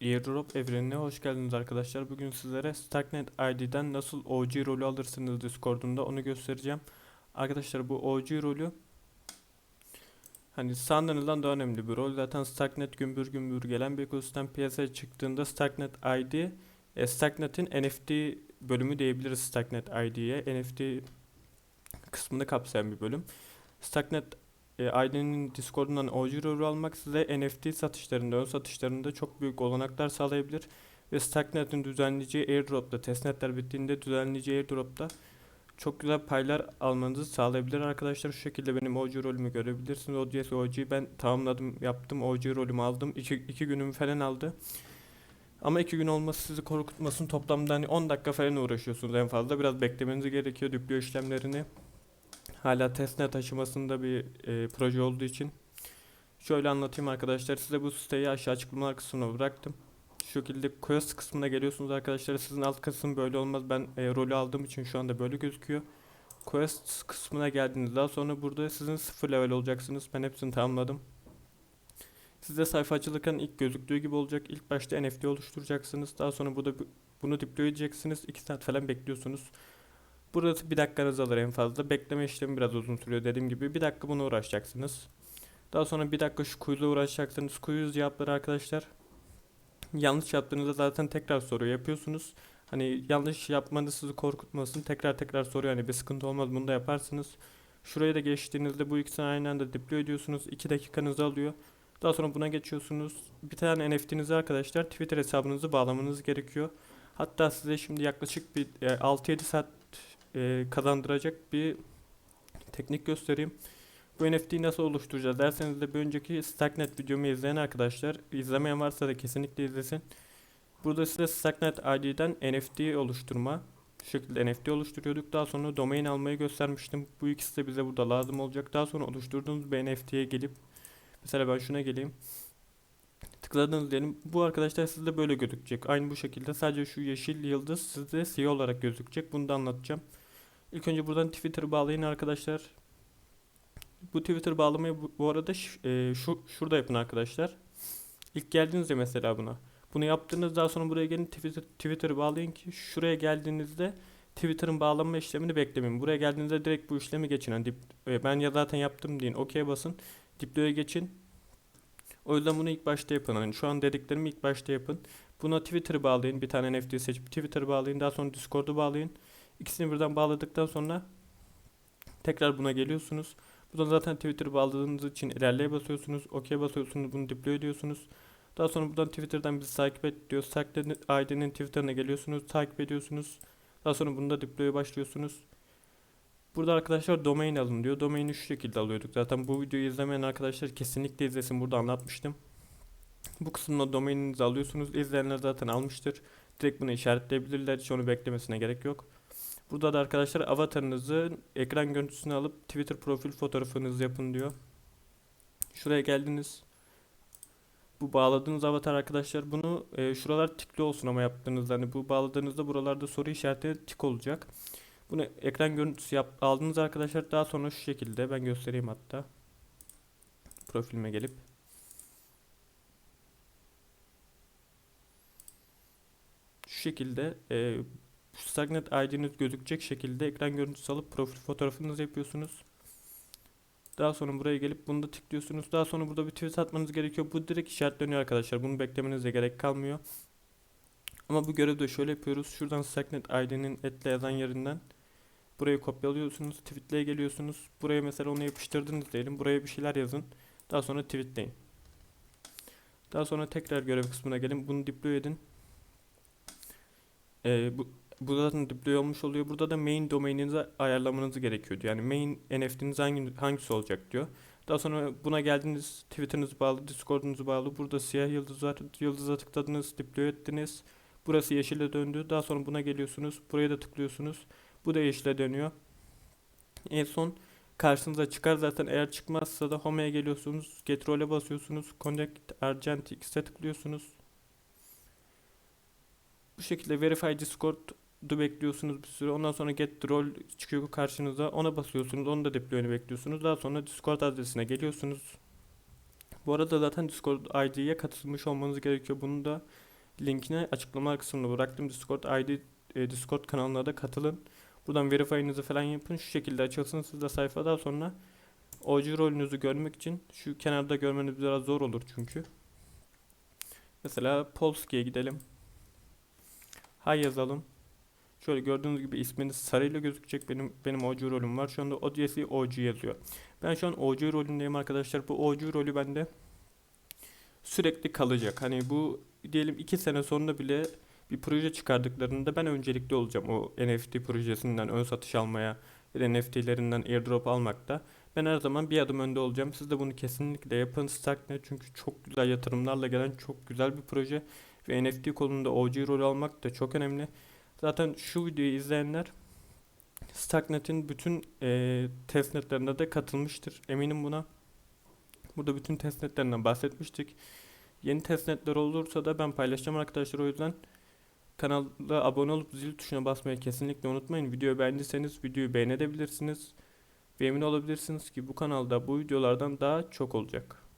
Airdrop evrenine hoş geldiniz arkadaşlar. Bugün sizlere Starknet ID'den nasıl OG rolü alırsınız Discord'umda onu göstereceğim. Arkadaşlar bu OG rolü hani sandığınızdan daha önemli bir rol. Zaten Starknet gümbür gümbür gelen bir ekosistem piyasaya çıktığında Starknet ID e, Starknet'in NFT bölümü diyebiliriz Starknet ID'ye. NFT kısmını kapsayan bir bölüm. Starknet e, ailenin Discord'undan OG rolü almak size NFT satışlarında, ön satışlarında çok büyük olanaklar sağlayabilir. Ve Starknet'in düzenleyeceği airdrop'ta, testnetler bittiğinde düzenleyeceği airdrop'ta çok güzel paylar almanızı sağlayabilir arkadaşlar. Şu şekilde benim OG rolümü görebilirsiniz. ODS OG ben tamamladım, yaptım. OG rolümü aldım. 2 2 günümü falan aldı. Ama 2 gün olması sizi korkutmasın. Toplamda hani 10 dakika falan uğraşıyorsunuz en fazla. Biraz beklemeniz gerekiyor düplüyor işlemlerini. Hala testnet aşamasında bir e, proje olduğu için. Şöyle anlatayım arkadaşlar. Size bu siteyi aşağı açıklamalar kısmına bıraktım. Şu şekilde quest kısmına geliyorsunuz arkadaşlar. Sizin alt kısım böyle olmaz. Ben e, rolü aldığım için şu anda böyle gözüküyor. Quest kısmına geldiğiniz daha sonra burada sizin sıfır level olacaksınız. Ben hepsini tamamladım. Size sayfa açılırken ilk gözüktüğü gibi olacak. İlk başta NFT oluşturacaksınız. Daha sonra burada bu- bunu deploy edeceksiniz. 2 saat falan bekliyorsunuz. Burası bir dakikanız alır en fazla. Bekleme işlemi biraz uzun sürüyor dediğim gibi. Bir dakika buna uğraşacaksınız. Daha sonra bir dakika şu quizle uğraşacaksınız. Quiz cevapları arkadaşlar. Yanlış yaptığınızda zaten tekrar soru yapıyorsunuz. Hani yanlış yapmanız sizi korkutmasın. Tekrar tekrar soruyor. Hani bir sıkıntı olmaz bunu da yaparsınız. Şuraya da geçtiğinizde bu ikisini aynı anda deploy ediyorsunuz. 2 dakikanızı alıyor. Daha sonra buna geçiyorsunuz. Bir tane NFT'nizi arkadaşlar Twitter hesabınızı bağlamanız gerekiyor. Hatta size şimdi yaklaşık bir e, 6-7 saat e, kazandıracak bir teknik göstereyim. Bu NFT'yi nasıl oluşturacağız derseniz de bir önceki Stacknet videomu izleyen arkadaşlar, izlemeyen varsa da kesinlikle izlesin. Burada size Stacknet ID'den NFT oluşturma, şekilde NFT oluşturuyorduk. Daha sonra domain almayı göstermiştim. Bu ikisi de bize burada lazım olacak. Daha sonra oluşturduğunuz bir NFT'ye gelip, mesela ben şuna geleyim. Tıkladınız diyelim. Bu arkadaşlar sizde böyle gözükecek. Aynı bu şekilde. Sadece şu yeşil yıldız sizde siyah olarak gözükecek. Bunu da anlatacağım. İlk önce buradan Twitter bağlayın arkadaşlar. Bu Twitter bağlamayı bu, arada e, şu şurada yapın arkadaşlar. İlk geldiğinizde mesela buna. Bunu yaptığınız daha sonra buraya gelin Twitter Twitter bağlayın ki şuraya geldiğinizde Twitter'ın bağlanma işlemini beklemeyin. Buraya geldiğinizde direkt bu işlemi geçin. Hani dip- e, ben ya zaten yaptım deyin. OK'ye basın. Diplo'ya geçin. O yüzden bunu ilk başta yapın. Hani şu an dediklerimi ilk başta yapın. Buna Twitter'ı bağlayın. Bir tane NFT seçip Twitter'ı bağlayın. Daha sonra Discord'u bağlayın. İkisini birden bağladıktan sonra tekrar buna geliyorsunuz. Buradan zaten Twitter bağladığınız için ilerleye basıyorsunuz. OK basıyorsunuz. Bunu deploy ediyorsunuz. Daha sonra buradan Twitter'dan bizi takip et diyor. Saklı ID'nin Twitter'ına geliyorsunuz. Takip ediyorsunuz. Daha sonra bunu da deploy'a başlıyorsunuz. Burada arkadaşlar domain alın diyor. Domaini şu şekilde alıyorduk. Zaten bu videoyu izlemeyen arkadaşlar kesinlikle izlesin. Burada anlatmıştım. Bu kısımda domaininizi alıyorsunuz. İzleyenler zaten almıştır. Direkt bunu işaretleyebilirler. Hiç onu beklemesine gerek yok. Burada da arkadaşlar avatarınızı ekran görüntüsünü alıp Twitter profil fotoğrafınızı yapın diyor. Şuraya geldiniz. Bu bağladığınız avatar arkadaşlar bunu e, şuralar tikli olsun ama yaptığınızda hani bu bağladığınızda buralarda soru işareti tik olacak. Bunu ekran görüntüsü yap, aldınız arkadaşlar daha sonra şu şekilde ben göstereyim hatta. Profilime gelip. Şu şekilde e, Stagnet ID'niz gözükecek şekilde ekran görüntüsü alıp profil fotoğrafınızı yapıyorsunuz. Daha sonra buraya gelip bunu da tıklıyorsunuz. Daha sonra burada bir tweet atmanız gerekiyor. Bu direkt işaretleniyor arkadaşlar. Bunu beklemenize gerek kalmıyor. Ama bu görevi de şöyle yapıyoruz. Şuradan Stagnet ID'nin etle yazan yerinden burayı kopyalıyorsunuz. Tweet'leye geliyorsunuz. Buraya mesela onu yapıştırdınız diyelim. Buraya bir şeyler yazın. Daha sonra tweetleyin. Daha sonra tekrar görev kısmına gelin. Bunu deploy edin. Ee, bu, bu zaten deploy olmuş oluyor. Burada da main domaininizi ayarlamanız gerekiyor. diyor. Yani main NFT'niz hangi, hangisi olacak diyor. Daha sonra buna geldiniz. Twitter'ınızı bağlı, Discord'unuzu bağlı. Burada siyah yıldız var. Yıldıza tıkladınız, deploy ettiniz. Burası yeşile döndü. Daha sonra buna geliyorsunuz. Buraya da tıklıyorsunuz. Bu da yeşile dönüyor. En son karşınıza çıkar zaten. Eğer çıkmazsa da Home'ye geliyorsunuz. Get basıyorsunuz. Connect Argent X'e tıklıyorsunuz. Bu şekilde Verify Discord'u bekliyorsunuz bir süre. Ondan sonra Get Roll çıkıyor karşınıza. Ona basıyorsunuz. Onu da deploy'unu bekliyorsunuz. Daha sonra Discord adresine geliyorsunuz. Bu arada zaten Discord ID'ye katılmış olmanız gerekiyor. Bunu da linkini açıklama kısmında bıraktım. Discord ID e, Discord kanalına da katılın. Buradan verify'ınızı falan yapın. Şu şekilde açılsın sizde sayfa daha sonra OG rolünüzü görmek için şu kenarda görmeniz biraz zor olur çünkü. Mesela Polski'ye gidelim. Hay yazalım. Şöyle gördüğünüz gibi isminiz sarıyla gözükecek. Benim benim OG rolüm var. Şu anda ODS'i OG yazıyor. Ben şu an OG rolündeyim arkadaşlar. Bu OG rolü bende sürekli kalacak. Hani bu diyelim 2 sene sonra bile bir proje çıkardıklarında ben öncelikli olacağım o NFT projesinden ön satış almaya ya da NFT'lerinden airdrop almakta. Ben her zaman bir adım önde olacağım. Siz de bunu kesinlikle yapın. Starknet çünkü çok güzel yatırımlarla gelen çok güzel bir proje. Ve NFT kolunda OG rol almak da çok önemli. Zaten şu videoyu izleyenler Starknet'in bütün e, testnetlerine de katılmıştır. Eminim buna. Burada bütün testnetlerinden bahsetmiştik. Yeni testnetler olursa da ben paylaşacağım arkadaşlar. O yüzden kanala abone olup zil tuşuna basmayı kesinlikle unutmayın. Videoyu beğendiyseniz videoyu beğenebilirsiniz. Ve emin olabilirsiniz ki bu kanalda bu videolardan daha çok olacak.